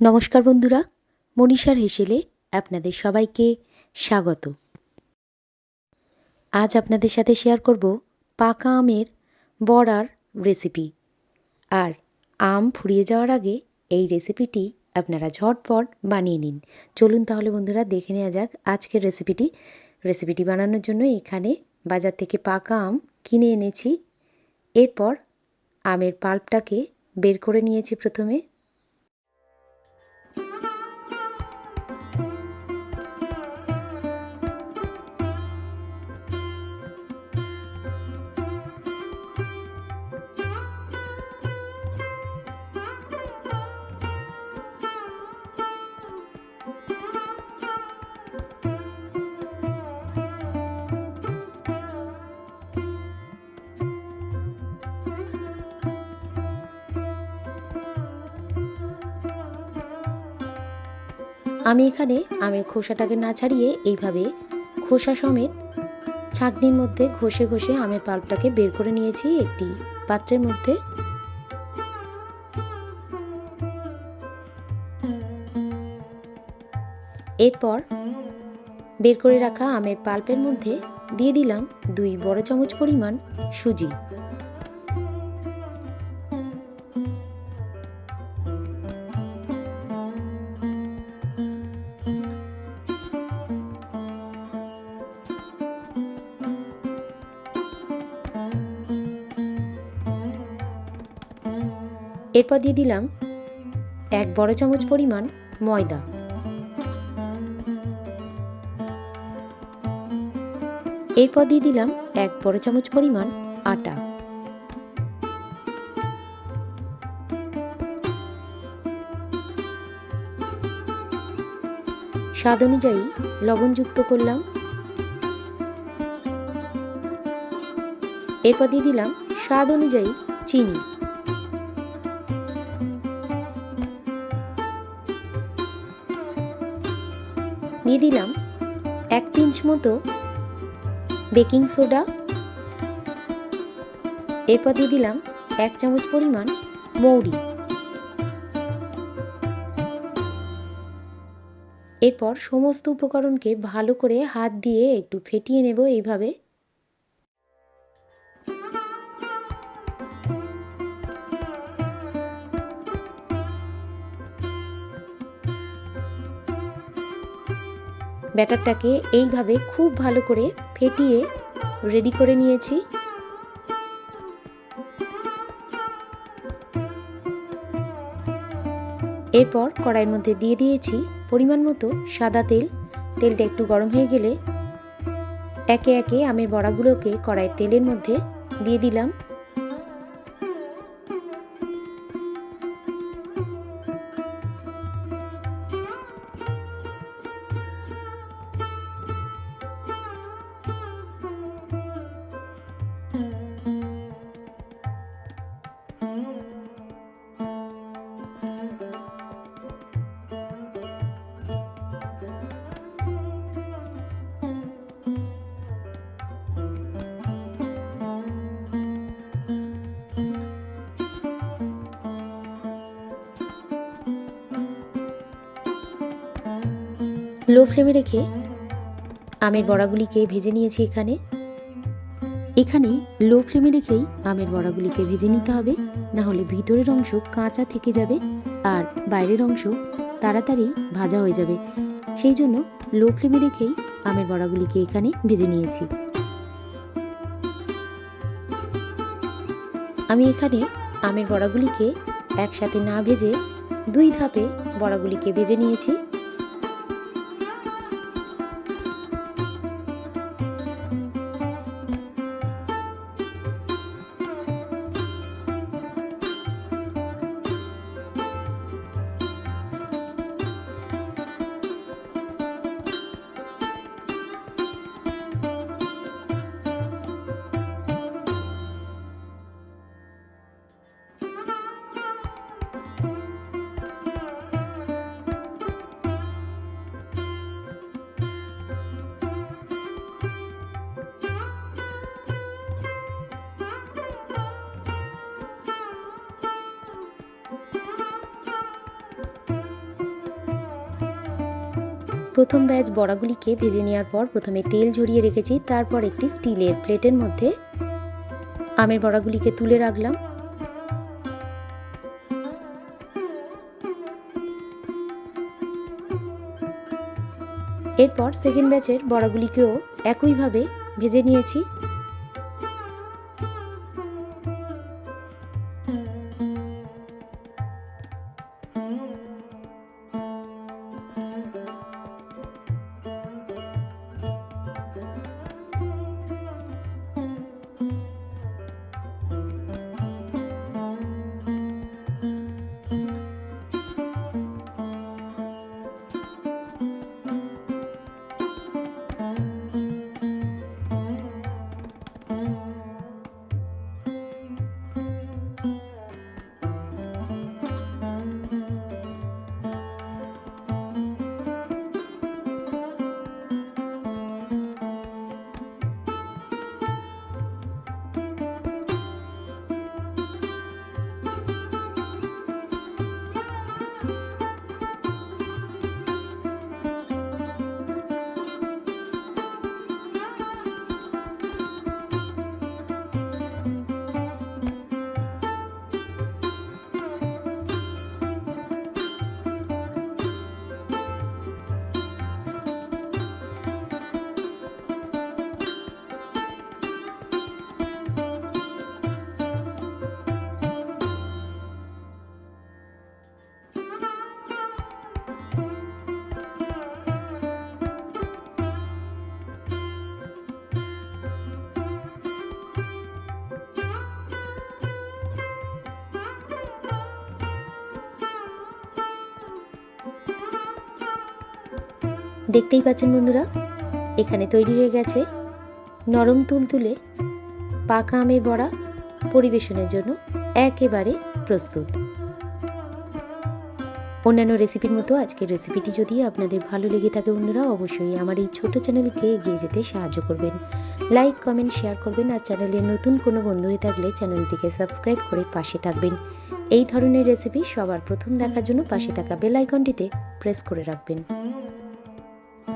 নমস্কার বন্ধুরা, মনীষার হেসেলে আপনাদের সবাইকে স্বাগত। আজ আপনাদের সাথে শেয়ার করব পাকা আমের বড়ার রেসিপি আর আম ফুরিয়ে যাওয়ার আগে এই রেসিপিটি আপনারা ঝটপট বানিয়ে নিন। চলুন তাহলে বন্ধুরা, দেখে নেওয়া যাক আজকের রেসিপিটি রেসিপিটি বানানোর জন্য এখানে বাজার থেকে পাকা আম কিনে এনেছি। এরপর আমের পাল্পটাকে বের করে নিয়েছি প্রথমে। আমি এখানে আমের খোসাটাকে না ছাড়িয়ে এইভাবে খোসা সমেত ছাঁকনির মধ্যে ঘষে ঘষে আমের পাল্পটাকে বের করে নিয়েছি একটি পাত্রের মধ্যে। এরপর বের করে রাখা আমের পাল্পের মধ্যে দিয়ে দিলাম দুই বড় চামচ পরিমাণ সুজি। এরপর দিয়ে দিলাম এক বড় চামচ পরিমাণ ময়দা। এরপর দিয়ে দিলাম এক বড় চামচ পরিমাণ আটা। স্বাদ অনুযায়ী লবণ যুক্ত করলাম। এরপর দিয়ে দিলাম স্বাদ অনুযায়ী চিনি। দিয়ে দিলাম এক পিঞ্চ মতো বেকিং সোডা। এরপর দিয়ে দিলাম এক চামচ পরিমাণ মৌরি। এরপর সমস্ত উপকরণকে ভালো করে হাত দিয়ে একটু ফেটিয়ে নেব এইভাবে। ব্যাটারটাকে এইভাবে খুব ভালো করে ফেটিয়ে রেডি করে নিয়েছি। এরপর কড়াইয়ের মধ্যে দিয়ে দিয়েছি পরিমাণ মতো সাদা তেল। তেলটা একটু গরম হয়ে গেলে একে একে আমের বড়াগুলোকে কড়াইয়ের তেলের মধ্যে দিয়ে দিলাম। লো ফ্লেমে রেখে আমের বড়াগুলিকে ভেজে নিয়েছি এখানে। এখানে লো ফ্লেমে রেখেই আমের বড়াগুলিকে ভেজে নিতে হবে না হলে ভিতরের অংশ কাঁচা থেকে যাবে আর বাইরের অংশ তাড়াতাড়ি ভাজা হয়ে যাবে। সেই জন্য লো ফ্লেমে রেখেই আমের বড়াগুলিকে এখানে ভেজে নিয়েছি। আমি এখানে আমের বড়াগুলিকে একসাথে না ভেজে দুই ধাপে বড়াগুলিকে ভেজে নিয়েছি। প্রথম ব্যাচ বড়াগুলিকে ভেজে নেওয়ার পর প্রথমে তেল ঝরিয়ে রেখেছি, তারপর একটি স্টিলের প্লেটের মধ্যে। আমের বড়াগুলিকে তুলে রাখলাম। এরপর সেকেন্ড ব্যাচের বড়াগুলিকেও একইভাবে ভেজে নিয়েছি। দেখতেই পাচ্ছেন বন্ধুরা, এখানে তৈরি হয়ে গেছে নরম তুলতুলে পাকা আমের বড়া পরিবেশনের জন্য একেবারে প্রস্তুত। অন্যান্য রেসিপির মতো আজকের রেসিপিটি যদি আপনাদের ভালো লেগে থাকে বন্ধুরা, অবশ্যই আমার এই ছোট চ্যানেলকে এগিয়ে যেতে সাহায্য করবেন। লাইক, কমেন্ট, শেয়ার করবেন আর চ্যানেলে নতুন কোনো বন্ধু হয়ে থাকলে চ্যানেলটিকে সাবস্ক্রাইব করে পাশে থাকবেন। এই ধরনের রেসিপি সবার প্রথম দেখার জন্য পাশে থাকা বেল প্রেস করে রাখবেন।